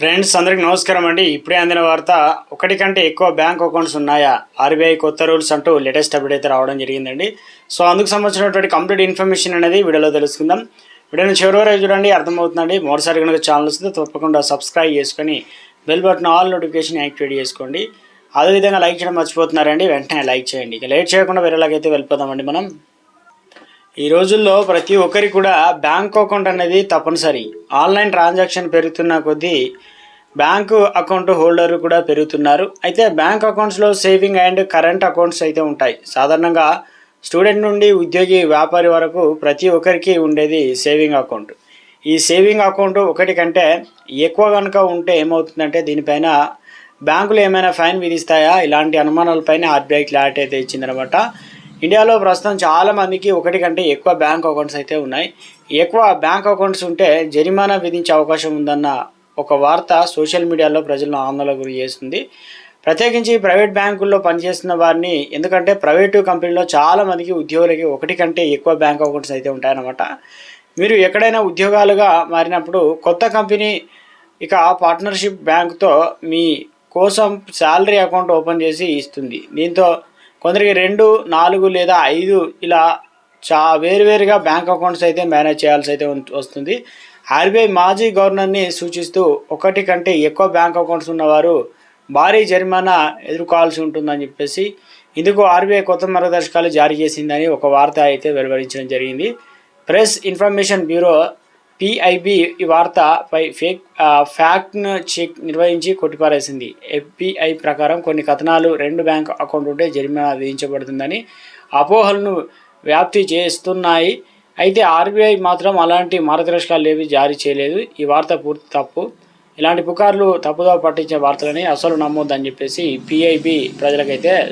Friends అందరికి నమస్కారం అండి. ఇప్పుడే అందిన వార్త ఒకటి కంటే ఎక్కువ బ్యాంక్ అకౌంట్స్ ఉన్నాయా? ఆర్బీఐ కొత్త రూల్స్ అంటూ లేటెస్ట్ అప్డేట్ అయితే రావడం జరిగిందండి. సో అందుకు సంబంధించినటువంటి కంప్లీట్ ఇన్ఫర్మేషన్ అనేది వీడియోలో తెలుసుకుందాం. వీడియోని చివరి వరకు చూడండి అర్థమవుతుందండి. మరోసారి కనుక ఛానల్ వస్తే తప్పకుండా సబ్స్క్రైబ్ చేసుకొని bell button all notification activate చేసుకోండి. అదేవిధంగా లైక్ చేయడం మర్చిపోతున్నారండి. వెంటనే లైక్ చేయండి. ఇక లేట్ చేయకుండా వేరేలాగైతే వెళ్ళిపోదామండి మనం. ఈ రోజుల్లో ప్రతి ఒక్కరికి కూడా బ్యాంక్ అకౌంట్ అనేది తప్పనిసరి. ఆన్లైన్ ట్రాన్సాక్షన్ పెరుగుతున్న కొద్దీ బ్యాంకు అకౌంట్ హోల్డర్ కూడా పెరుగుతున్నారు. అయితే బ్యాంక్ అకౌంట్స్లో సేవింగ్ అండ్ కరెంట్ అకౌంట్స్ అయితే ఉంటాయి. సాధారణంగా స్టూడెంట్ నుండి ఉద్యోగి వ్యాపారి వరకు ప్రతి ఒక్కరికి ఉండేది సేవింగ్ అకౌంట్. ఈ సేవింగ్ అకౌంట్ ఒకటి కంటే ఎక్కువ కనుక ఉంటే ఏమవుతుందంటే దీనిపైన బ్యాంకులు ఏమైనా ఫైన్ విధిస్తాయా? ఇలాంటి అనుమానాలపైన ఆర్బీఐ క్లారిటీ అయితే ఇచ్చిందనమాట. ఇండియాలో ప్రస్తుతం చాలామందికి ఒకటి కంటే ఎక్కువ బ్యాంక్ అకౌంట్స్ అయితే ఉన్నాయి. ఎక్కువ బ్యాంక్ అకౌంట్స్ ఉంటే జరిమానా విధించే అవకాశం ఉందన్న ఒక వార్త సోషల్ మీడియాలో ప్రజలను ఆందోళన గురి చేస్తుంది. ప్రత్యేకించి ప్రైవేట్ బ్యాంకుల్లో పనిచేస్తున్న వారిని ఎందుకంటే ప్రైవేటు కంపెనీలో చాలామందికి ఉద్యోగులకి ఒకటి కంటే ఎక్కువ బ్యాంక్ అకౌంట్స్ అయితే ఉంటాయన్నమాట. మీరు ఎక్కడైనా ఉద్యోగాలుగా మారినప్పుడు కొత్త కంపెనీ ఇక పార్ట్నర్షిప్ బ్యాంక్తో మీ కోసం శాలరీ అకౌంట్ ఓపెన్ చేసి ఇస్తుంది. దీంతో కొందరికి రెండు నాలుగు లేదా ఐదు ఇలా చా వేరువేరుగా బ్యాంక్ అకౌంట్స్ అయితే మేనేజ్ చేయాల్సి అయితే వస్తుంది. ఆర్బీఐ మాజీ గవర్నర్ని సూచిస్తూ ఒకటి కంటే ఎక్కువ బ్యాంక్ అకౌంట్స్ ఉన్నవారు భారీ జరిమానా ఎదుర్కోవాల్సి ఉంటుందని చెప్పేసి ఇందుకు ఆర్బీఐ కొత్త మార్గదర్శకాలు జారీ చేసిందని ఒక వార్త అయితే వెలువరించడం జరిగింది. ప్రెస్ ఇన్ఫర్మేషన్ బ్యూరో పిఐబి ఈ వార్తపై ఫేక్ ఆ, ఫ్యాక్ట్ను చెక్ నిర్వహించి కొట్టిపారేసింది. ఎఫ్పిఐ ప్రకారం కొన్ని కథనాలు రెండు బ్యాంక్ అకౌంట్ ఉంటే జరిమానా విధించబడుతుందని అపోహలను వ్యాప్తి చేస్తున్నాయి. అయితే ఆర్బీఐ మాత్రం అలాంటి మార్గదర్శకాలు ఏవి జారీ చేయలేదు. ఈ వార్త పూర్తి తప్పు. ఇలాంటి పుకార్లు తప్పుదో పట్టించే వార్తలని అసలు నమ్మొద్దని చెప్పేసి పిఐబి ప్రజలకైతే